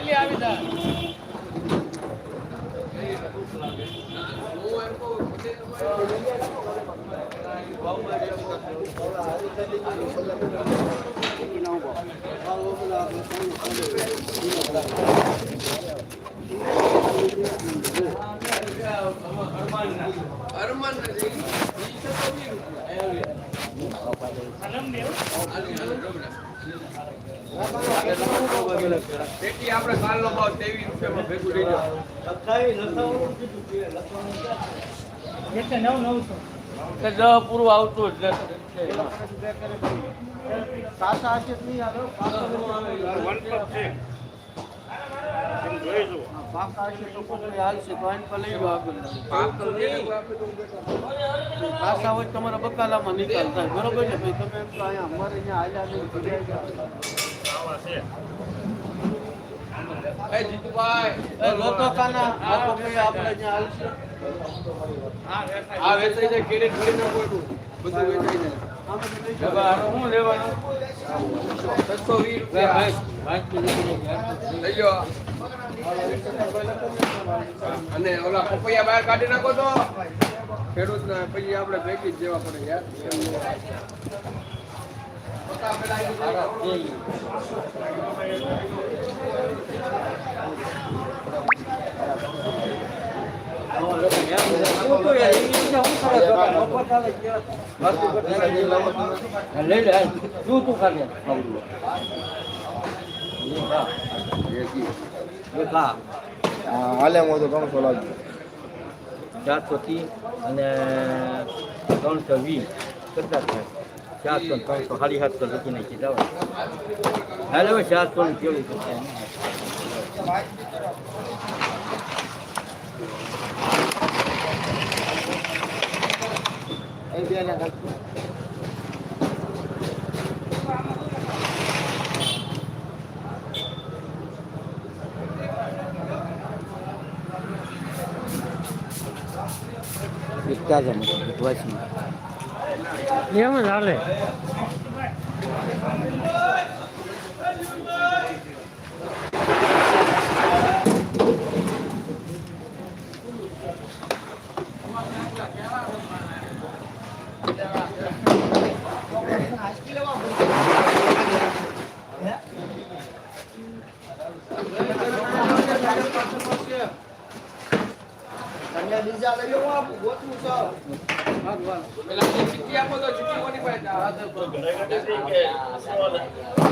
હાલી આવી જા પેટી આપણે કાલનો ભાવ ત્રેવીસ રૂપિયામાં ભેગું લઈ જાઓ દહ પૂરું આવતું જ નથી. પાછા હોય તમારા બકાલામાં નિકાલ થાય બરોબર છે ભાઈ તમે અમારે અહીંયા હાલ્યા એ જીતુભાઈ એ કાના આ ભાઈ આપણે અહીંયા હાલશે આ વેચાઈ જાય કેરી ઘડી ના પડતું બધું વેચાઈ જાય. શું લેવાનું? છસો વીસ રૂપિયા. લઈ જાઓ અને ઓલા પપૈયા બહાર કાઢી નાખો તો. ખેડૂત ને પછી આપણે ભેગી જ જેવા પડે યાર. લઈ લે તું તો ત્રણસો લાગુ ચારસો થી અને ત્રણસો વીસ. કેટલા થાય? ચારસો ને ત્રણસો સાડી સાતસો લખી નાખી જાવ હાલે હવે ચારસો ને કેવું થશે વિકતા છે વાંચી એમ જ હાલે પેલા આપો તો કોની પાસે હા,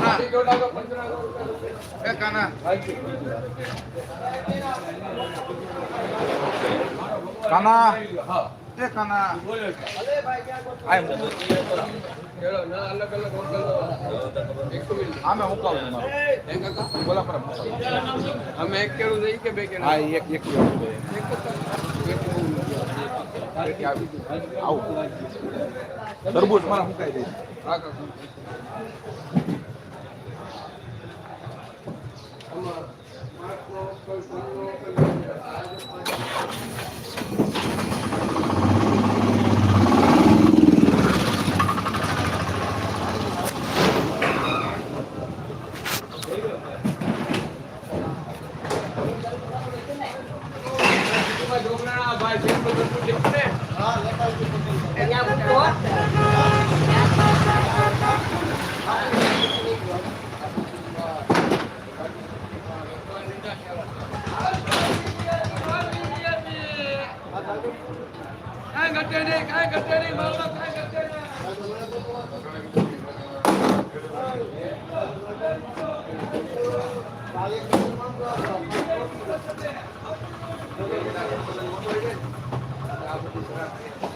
ચીઠી જોડાવો પંદરસો એ કાના. કાના. હા. એ કાના. ચલો ના અલગ અલગ હોટલ એક મિનિટ. આમે મુકાવું તમારું. એ કાકા. બોલા પર અમે એક કેળું નહીં કે બે કેળું? હા એક એક જ આવી. આવું તરબૂચ મારા મુકાઈ દે કાકા ડોગરાણા ભાઈ જેમ બધું દેખો ને કાંઈ ઘટે નહીં કાંઈ ઘટે નહીં મારો કાંઈ ઘટે નહીં બાજુ તો